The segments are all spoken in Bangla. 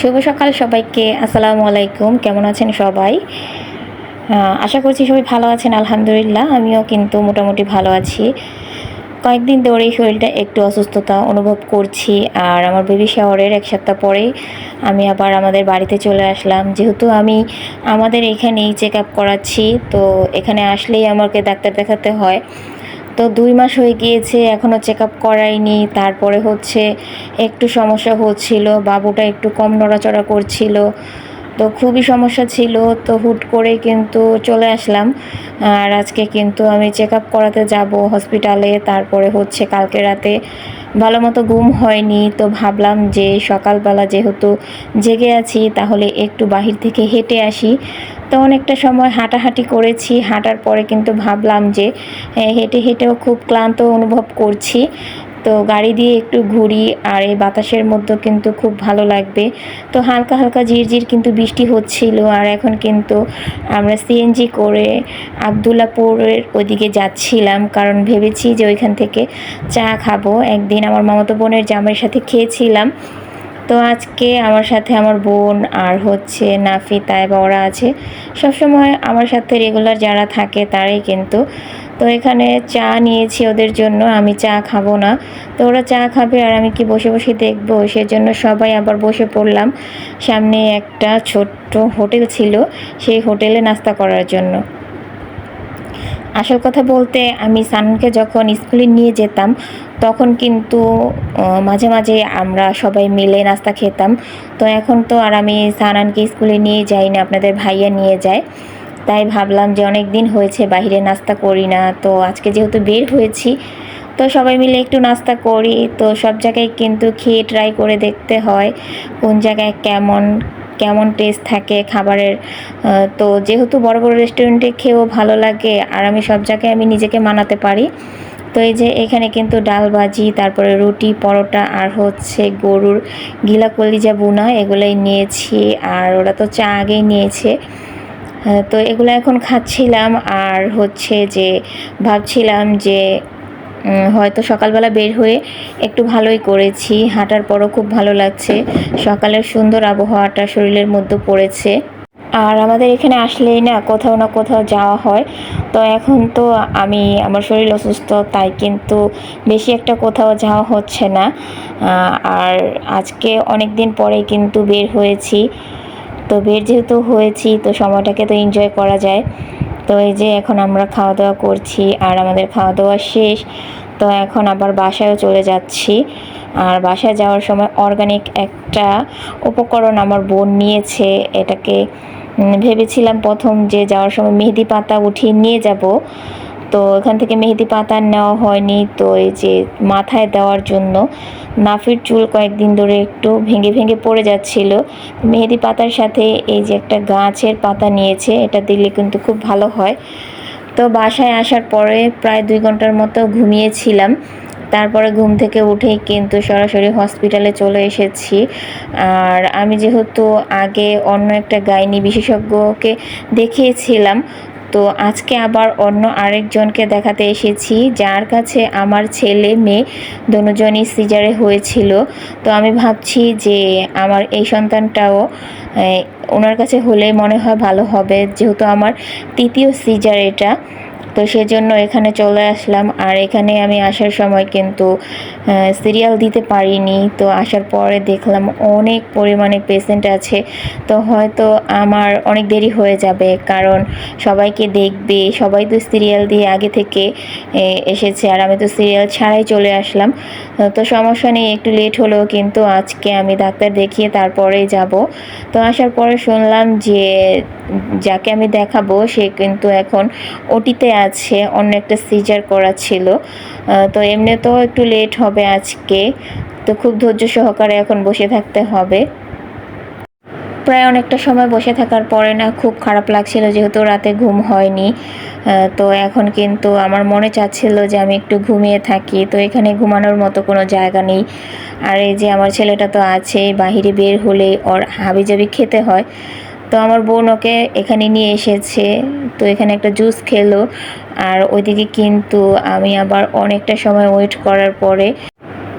শুভ সকাল সবাইকে। আসসালামু আলাইকুম। কেমন আছেন সবাই? আশা করছি সবাই ভালো আছেন, আলহামদুলিল্লাহ। আমিও কিন্তু মোটামুটি ভালো আছি। কয়েকদিন ধরেই শরীরটা একটু অসুস্থতা অনুভব করছি। আর আমার বেবি শাওয়ারের এক সপ্তাহ পরেই আমি আবার আমাদের বাড়িতে চলে আসলাম। যেহেতু আমি আমাদের এখানেই চেক আপ করাচ্ছি, তো এখানে আসলেই আমাকে ডাক্তার দেখাতে হয়। তো দুই মাস হয়ে গিয়েছে এখনও চেক আপ করাইনি। তারপরে হচ্ছে একটু সমস্যা হচ্ছিল, বাবুটা একটু কম নড়াচড়া করছিল। তো খুবই সমস্যা ছিল, তো হুট করে কিন্তু চলে আসলাম। আর আজকে কিন্তু আমি চেক আপ করাতে যাব হসপিটালে, তারপরে হচ্ছে কালকে রাতে ভালো মতো ঘুম হয়নি। তো ভাবলাম যে সকালবেলা যেহেতু জেগে আছি, তাহলে একটু বাহির থেকে হেঁটে আসি। তো অনেকটা সময় হাঁটাহাঁটি করেছি, হাঁটার পরে কিন্তু ভাবলাম যে হেঁটে হেঁটেও খুব ক্লান্ত অনুভব করছি। তো গাড়ি দিয়ে একটু ঘুরি আর এই বাতাসের মধ্যে কিন্তু খুব ভালো লাগবে। তো হালকা হালকা ঝিরঝির কিন্তু বৃষ্টি হচ্ছিল আর এখন কিন্তু আমরা সিএনজি করে আবদুল্লাপুরের ওইদিকে যাচ্ছিলাম কারণ ভেবেছি যে ওইখান থেকে চা খাব। একদিন আমার মামাতো বোনের জামাইয়ের সাথে খেয়েছিলাম। তো আজকে আমার সাথে আমার বোন আর হচ্ছে নাফি তাইবা ওরা আছে, সবসময় আমার সাথে রেগুলার যারা থাকে তারাই কিন্তু, তো এখানে চা নিয়েছি ওদের জন্য, আমি চা খাব না, তো ওরা চা খাবে আর আমি কি বসে বসে দেখব, সেজন্য সবাই আবার বসে পড়লাম, সামনে একটা ছোট্ট হোটেল ছিল, সেই হোটেলে নাস্তা করার জন্য। আসল কথা বলতে আমি সানকে যখন স্কুলে নিয়ে যেতাম তখন কিন্তু মাঝে মাঝে আমরা সবাই মিলে নাস্তা খেতাম। তো এখন তো আর আমি সানানকে স্কুলে নিয়ে যাই না আপনাদের ভাইয়া নিয়ে যায়। তাই ভাবলাম যে অনেক দিন হয়েছে বাইরে নাস্তা করি না। তো আজকে যেহেতু বের হয়েছি, তো সবাই মিলে একটু নাস্তা করি। তো সব জায়গায় কিন্তু খেয়ে ট্রাই করে দেখতে হয় কোন জায়গায় কেমন কেমন টেস্ট থাকে খাবারের। তো যেহেতু বড় বড় রেস্টুরেন্টে খেয়েও ভালো লাগে, আর আমি সব জায়গায় আমি নিজেকে মানাতে পারি। তো এই যে এখানে কিন্তু ডাল ভাজি তারপরে রুটি পরোটা আর হচ্ছে গরুর গিলা কলিজা বুনা এগুলোই নিয়েছি আর ওরা তো চা আগেই নিয়েছে। হ্যাঁ, তো এগুলো এখন খাচ্ছিলাম আর হচ্ছে যে ভাবছিলাম যে হয়তো সকালবেলা বের হয়ে একটু ভালোই করেছি হাঁটার পরও খুব ভালো লাগছে। সকালের সুন্দর আবহাওয়াটা শরীরের মধ্যে পড়েছে। আর আমাদের এখানে আসলেই না কোথাও না কোথাও যাওয়া হয়। তো এখন তো আমি, আমার শরীর অসুস্থ, তাই কিন্তু বেশি একটা কোথাও যাওয়া হচ্ছে না। আর আজকে অনেক দিন পরে কিন্তু বের হয়েছি। তো বের যেহেতু হয়েছি, তো সময়টাকে তো এনজয় করা যায়। তো এই যে এখন আমরা খাওয়া দাওয়া করছি, আর আমাদের খাওয়া দাওয়া শেষ। তো এখন আবার বাসায়ও চলে যাচ্ছি। আর বাসায় যাওয়ার সময় অর্গানিক একটা উপকরণ আমার বোন নিয়েছে। এটাকে ভেবেছিলাম প্রথম যে যাওয়ার সময় মেহেদি পাতা উঠিয়ে নিয়ে যাব। তো এখান থেকে মেহেদি পাতা নেওয়া হয়নি। তো এই যে মাথায় দেওয়ার জন্য নাফির চুল কয়েকদিন ধরে একটু ভেঙে ভেঙে পড়ে যাচ্ছিল। মেহেদি পাতার সাথে এই যে একটা গাছের পাতা নিয়েছে, এটা দিলে কিন্তু খুব ভালো হয়। তো বাসায় আসার পরে প্রায় দুই ঘণ্টার মতো ঘুমিয়েছিলাম। তারপরে ঘুম থেকে উঠেই কিন্তু সরাসরি হসপিটালে চলে এসেছি। আর আমি যেহেতু আগে অন্য একটা গাইনি বিশেষজ্ঞকে দেখিয়েছিলাম তো আজকে আবার অন্য আরেকজনকে দেখাতে এসেছি, যার কাছে আমার ছেলে মেয়ে দুজনই সিজারে হয়েছিল। তো আমি ভাবছি যে আমার এই সন্তানটাও ওনার কাছে হলে মনে হয় ভালো হবে, যেহেতু আমার তৃতীয় সিজার এটা। তো সেজন্য এখানে চলে আসলাম। আর এখানে আমি আসার সময় কিন্তু সিরিয়াল দিতে পারিনি। তো আসার পরে দেখলাম অনেক পরিমাণে পেশেন্ট আছে। তো হয়তো আমার অনেক দেরি হয়ে যাবে। কারণ সবাইকে দেখবে, সবাই তো সিরিয়াল দিয়ে আগে থেকে এসেছে। আর আমি তো সিরিয়াল ছাড়াই চলে আসলাম। তো সমস্যা নেই, একটু লেট হলেও কিন্তু আজকে আমি ডাক্তার দেখিয়ে তারপরে যাব। তো আসার পরে শুনলাম যে, যাকে আমি দেখাবো, সে কিন্তু এখন ওটিতে আছে, অন্য একটা সিজার করা ছিল। তো এমনিতেও একটু লেট হবে আজকে। তো খুব ধৈর্য সহকারে এখন বসে থাকতে হবে। প্রায় অনেকটা সময় বসে থাকার পরে না খুব খারাপ লাগছিল যেহেতু রাতে ঘুম হয়নি। তো এখন কিন্তু আমার মনে চাচ্ছিল যে আমি একটু ঘুমিয়ে থাকি। তো এখানে ঘুমানোর মতো কোনো জায়গা নেই। আর এই যে আমার ছেলেটা তো আছে, বাহিরে বের হলে ওর হাবিজাবি খেতে হয়। তো আমার বোন ওকে এখানে নিয়ে এসেছে। তো এখানে একটা জুস খেলো। আর ওইদিকে কিন্তু আমি আবার অনেকটা সময় ওয়েট করার পরে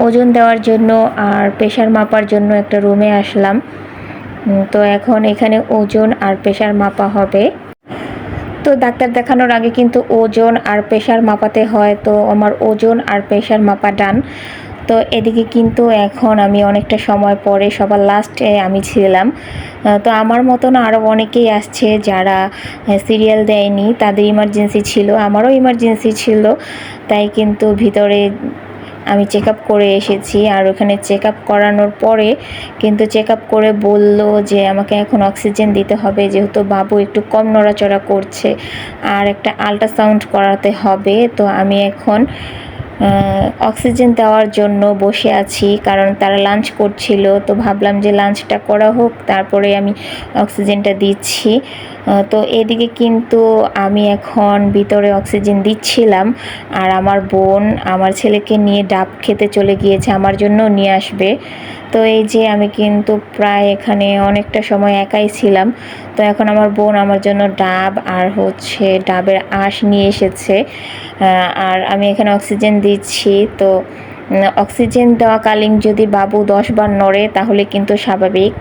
ওজন দেওয়ার জন্য আর প্রেশার মাপার জন্য একটা রুমে আসলাম। তো এখন এখানে ওজন আর প্রেশার মাপা হবে। তো ডাক্তার দেখানোর আগে কিন্তু ওজন আর প্রেশার মাপাতে হয়। তো আমার ওজন আর প্রেশার মাপা ডান তো এদিকে কিন্তু এখন আমি অনেকটা সময় পরে সবার লাস্টে আমি ছিলাম। তো আমার মতন আরও অনেকেই আসছে যারা সিরিয়াল দেয়নি। তাদের ইমার্জেন্সি ছিল, আমারও ইমার্জেন্সি ছিল। তাই কিন্তু ভিতরে আমি চেক আপ করে এসেছি। আর ওখানে চেক আপ করানোর পরে কিন্তু চেক আপ করে বলল যে আমাকে এখন অক্সিজেন দিতে হবে। যেহেতু বাবু একটু কম নড়াচড়া করছে, আর একটা আল্ট্রাসাউন্ড করাতে হবে। তো আমি এখন অক্সিজেন দেওয়ার জন্য বসে আছি, কারণ তারা লাঞ্চ করছিল। তো ভাবলাম যে লাঞ্চটা করা হোক, তারপরে আমি অক্সিজেনটা দিচ্ছি। তো এদিকে কিন্তু আমি এখন ভিতরে অক্সিজেন দিচ্ছিলাম আর আমার বোন আমার ছেলেকে নিয়ে ডাব খেতে চলে গিয়েছে, আমার জন্য নিয়ে আসবে। তো এই যে আমি কিন্তু প্রায় এখানে অনেকটা সময় একাই ছিলাম। তো এখন আমার বোন আমার জন্য ডাব আর হচ্ছে ডাবের আঁশ নিয়ে এসেছে। আর আমি এখানে অক্সিজেন দিচ্ছি, তো অক্সিজেন দেওয়াকালীন যদি বাবু দশ বার নড়ে, তাহলে কিন্তু স্বাভাবিক।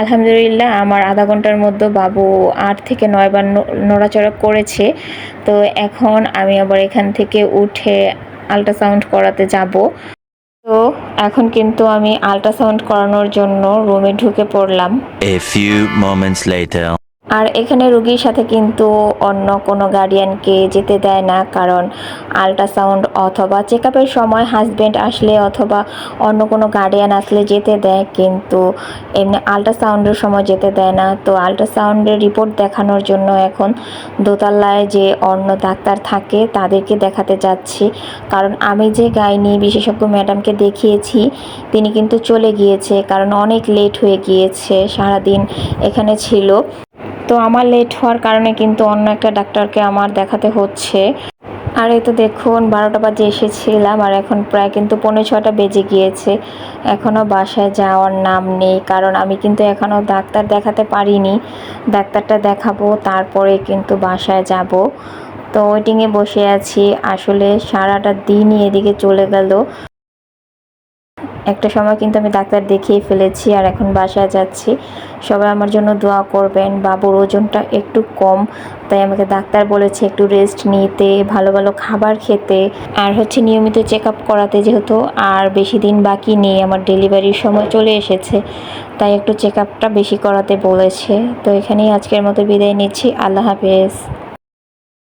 আলহামদুলিল্লাহ, আমার আধা ঘণ্টার মধ্যে বাবু আট থেকে নয় বার নড়াচড়া করেছে। তো এখন আমি আবার এখান থেকে উঠে আল্ট্রাসাউন্ড করাতে যাব। তো এখন কিন্তু আমি আল্ট্রাসাউন্ড করানোর জন্য রুমে ঢুকে পড়লাম। A few moments later. আর এখানে রুগীর সাথে কিন্তু অন্য কোনো গার্ডিয়ানকে যেতে দেয় না, কারণ আল্ট্রাসাউন্ড অথবা চেক সময় হাজব্যান্ড আসলে অথবা অন্য কোনো গার্ডিয়ান আসলে যেতে দেয়, কিন্তু এমনি আল্ট্রাসাউন্ডের সময় যেতে দেয় না। তো আল্ট্রাসাউন্ডের রিপোর্ট দেখানোর জন্য এখন দোতলায় যে অন্য ডাক্তার থাকে, তাদেরকে দেখাতে যাচ্ছি। কারণ আমি যে গাইনি বিশেষজ্ঞ ম্যাডামকে দেখিয়েছি, তিনি কিন্তু চলে গিয়েছে, কারণ অনেক লেট হয়ে গিয়েছে, সারাদিন এখানে ছিল। তো আমার লেট হওয়ার কারণে কিন্তু অন্য একটা ডাক্তারকে আমার দেখাতে হচ্ছে। আর এই তো দেখুন, বারোটা বাজে এসেছিলাম আর এখন প্রায় কিন্তু পনেরো ছটা বেজে গিয়েছে। এখনও বাসায় যাওয়ার নাম নেই, কারণ আমি কিন্তু এখনও ডাক্তার দেখাতে পারিনি। ডাক্তারটা দেখাবো, তারপরে কিন্তু বাসায় যাব। তো ওয়েটিংয়ে বসে আছি। আসলে সারাটা দিনই এদিকে চলে গেল। একটা সময় কিন্তু আমি ডাক্তার দেখিয়ে ফেলেছি আর এখন বাসায় যাচ্ছি। সবাই আমার জন্য দোয়া করবেন। বাবুর ওজনটা একটু কম, তাই আমাকে ডাক্তার বলেছে একটু রেস্ট নিতে, ভালো ভালো খাবার খেতে। আর হচ্ছে নিয়মিত চেক আপ করাতে যেহেতু আর বেশি দিন বাকি নেই, আমার ডেলিভারির সময় চলে এসেছে, তাই একটু চেক আপটা বেশি করাতে বলেছে। তো এখানেই আজকের মতো বিদায় নিচ্ছি। আল্লাহ হাফেজ।